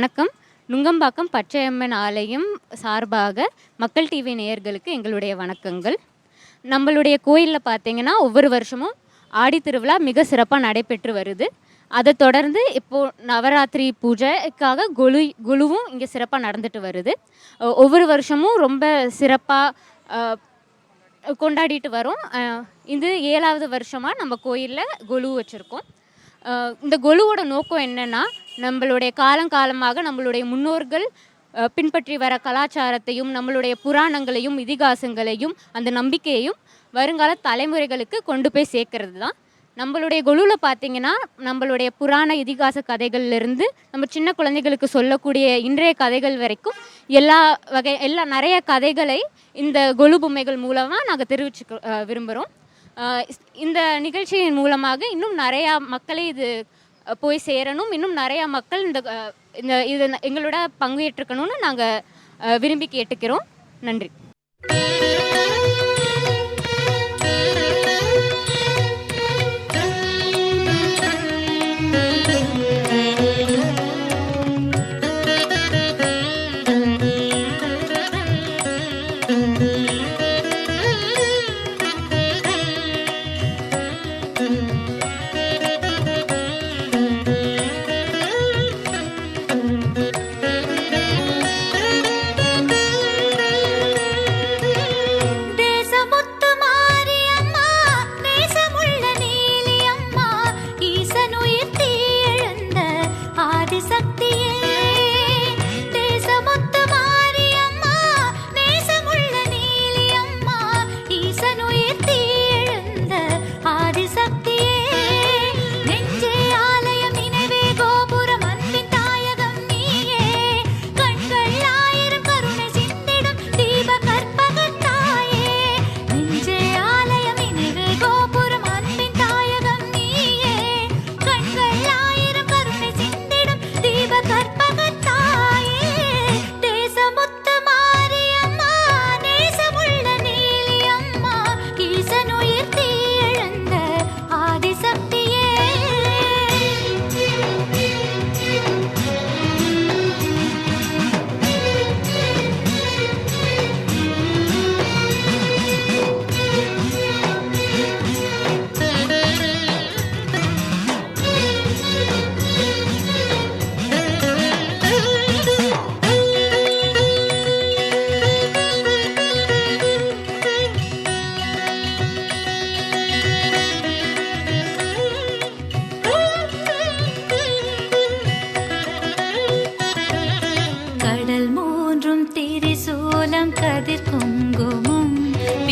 வணக்கம். நுங்கம்பாக்கம் பச்சையம்மன் ஆலயம் சார்பாக மக்கள் டிவி நேயர்களுக்கு எங்களுடைய வணக்கங்கள். நம்மளுடைய கோயிலில் பார்த்தீங்கன்னா ஒவ்வொரு வருஷமும் ஆடி திருவிழா மிக சிறப்பாக நடைபெற்று வருது. அதை தொடர்ந்து இப்போது நவராத்திரி பூஜைக்காக கொலு குழுவும் இங்கே சிறப்பாக நடந்துட்டு வருது. ஒவ்வொரு வருஷமும் ரொம்ப சிறப்பாக கொண்டாடிட்டு வரோம். இது ஏழாவது வருஷமாக நம்ம கோயிலில் கொலு வச்சுருக்கோம். இந்த கொலுவோட நோக்கம் என்னென்னா நம்மளுடைய காலங்காலமாக நம்மளுடைய முன்னோர்கள் பின்பற்றி வர கலாச்சாரத்தையும் நம்மளுடைய புராணங்களையும் இதிகாசங்களையும் அந்த நம்பிக்கையையும் வருங்கால தலைமுறைகளுக்கு கொண்டு போய் சேர்க்கறது தான் நம்மளுடைய கொலுவில் பார்த்தீங்கன்னா நம்மளுடைய புராண இதிகாச கதைகள்லேருந்து நம்ம சின்ன குழந்தைகளுக்கு சொல்லக்கூடிய இன்றைய கதைகள் வரைக்கும் எல்லா வகை எல்லா நிறைய கதைகளை இந்த கொலு பொம்மைகள் மூலமாக நாங்கள் தெரிவிச்சுக்க விரும்புகிறோம் இந்த நிகழ்ச்சியின் மூலமாக இன்னும் நிறையா மக்களை இது போய் சேரணும். இன்னும் நிறையா மக்கள் இந்த இந்த இது எங்களோட பங்கேற்றுக்கணும்னு நாங்கள் விரும்பி கேட்டுக்கிறோம். நன்றி.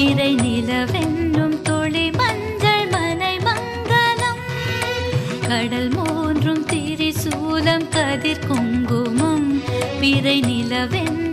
நிறை நிலவென்னும் துளி மஞ்சள் மனை மங்களம். கடல் மூன்றும் திரிசூலம் கதிர் குங்குமம். பிறை நிலவென்னும்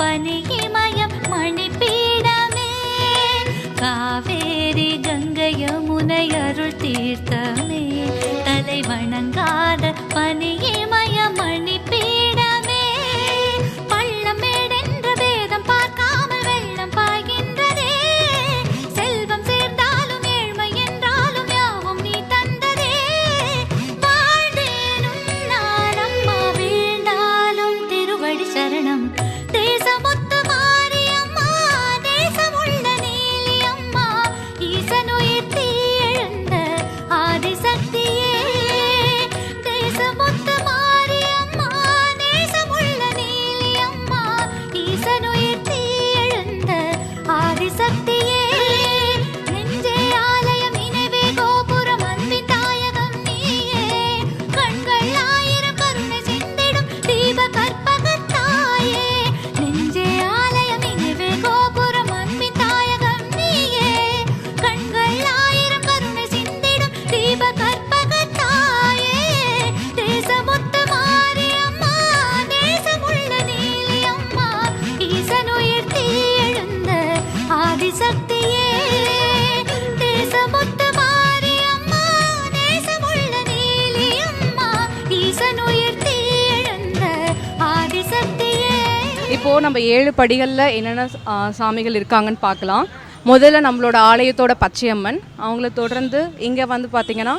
अपने 시작돼 இப்போது நம்ம ஏழு படிகளில் என்னென்ன சாமிகள் இருக்காங்கன்னு பார்க்கலாம். முதல்ல நம்மளோட ஆலயத்தோட பச்சையம்மன். அவங்கள தொடர்ந்து இங்கே வந்து பார்த்திங்கன்னா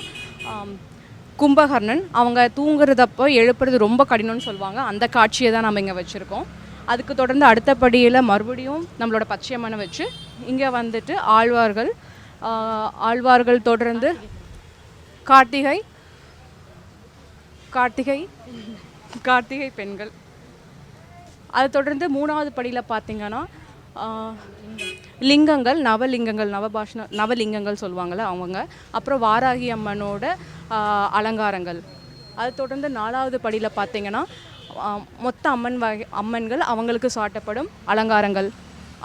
கும்பகர்ணன். அவங்க தூங்குறதப்போ எழுப்புறது ரொம்ப கடினம்னு சொல்லுவாங்க. அந்த காட்சியை தான் நம்ம இங்கே வச்சுருக்கோம். அதுக்கு தொடர்ந்து அடுத்த படியில் மறுபடியும் நம்மளோட பச்சையம்மனை வச்சு இங்கே வந்துட்டு ஆழ்வார்கள் ஆழ்வார்கள் தொடர்ந்து கார்த்திகை கார்த்திகை கார்த்திகை பெண்கள். அதை தொடர்ந்து மூணாவது படியில் பார்த்தீங்கன்னா லிங்கங்கள் நவலிங்கங்கள் நவபாஷண நவலிங்கங்கள் சொல்லுவாங்கள்ல அவங்க அப்புறம் வாராகி அம்மனோட அலங்காரங்கள். அது தொடர்ந்து நாலாவது படியில் பார்த்தீங்கன்னா மொத்த அம்மன் வகை அம்மன்கள் அவங்களுக்கு சாட்டப்படும் அலங்காரங்கள்.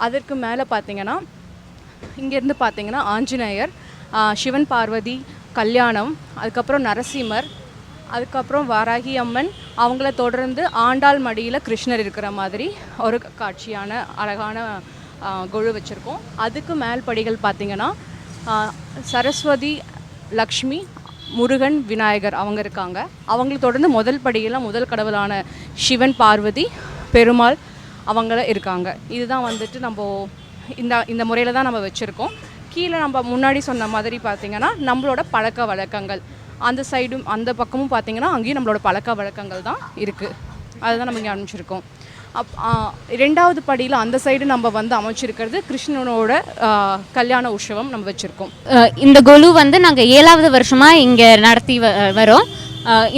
அதற்கு மேலே பார்த்தீங்கன்னா இங்கேருந்து பார்த்தீங்கன்னா ஆஞ்சநேயர் சிவன் பார்வதி கல்யாணம் அதுக்கப்புறம் நரசிம்மர் அதுக்கப்புறம் வாராகி அம்மன் அவங்கள தொடர்ந்து ஆண்டாள் மடியில் கிருஷ்ணர் இருக்கிற மாதிரி ஒரு காட்சியான அழகான குழு கொழு வச்சுருக்கோம். அதுக்கு மேல் படிகள் பார்த்திங்கன்னா சரஸ்வதி லக்ஷ்மி முருகன் விநாயகர் அவங்க இருக்காங்க. அவங்களை தொடர்ந்து முதல் படியில் முதல் கடவுளான சிவன் பார்வதி பெருமாள் அவங்கள இருக்காங்க. இதுதான் வந்துட்டு நம்ம இந்த இந்த முறையில் தான் நம்ம வச்சுருக்கோம். கீழே நம்ம முன்னாடி சொன்ன மாதிரி பார்த்திங்கன்னா நம்மளோட பழக்க வழக்கங்கள். அந்த சைடும் அந்த பக்கமும் பார்த்திங்கன்னா அங்கேயும் நம்மளோட பழக்க வழக்கங்கள் தான் இருக்குது அதுதான் நம்ம இங்கே அனுப்பிச்சிருக்கோம். அப் ரெண்டாவது படியில் அந்த சைடு நம்ம வந்து அமைச்சிருக்கிறது கிருஷ்ணனோட கல்யாண உற்சவம் நம்ம வச்சுருக்கோம். இந்த கொலு வந்து நாங்கள் ஏழாவது வருஷமாக இங்கே நடத்தி வ வரோம்.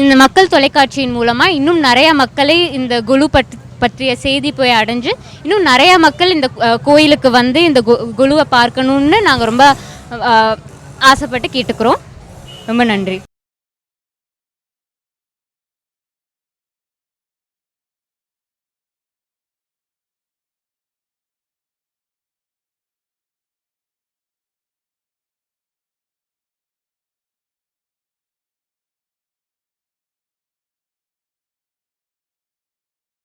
இந்த மக்கள் தொலைக்காட்சியின் மூலமாக இன்னும் நிறைய மக்களை இந்த கொலு பற்றி பற்றிய செய்தி போய் அடைஞ்சு இன்னும் நிறையா மக்கள் இந்த கோயிலுக்கு வந்து இந்த கொ கொலுவை பார்க்கணுன்னு நாங்கள் ரொம்ப ஆசைப்பட்டு கேட்டுக்கிறோம். ரொம்ப நன்றி.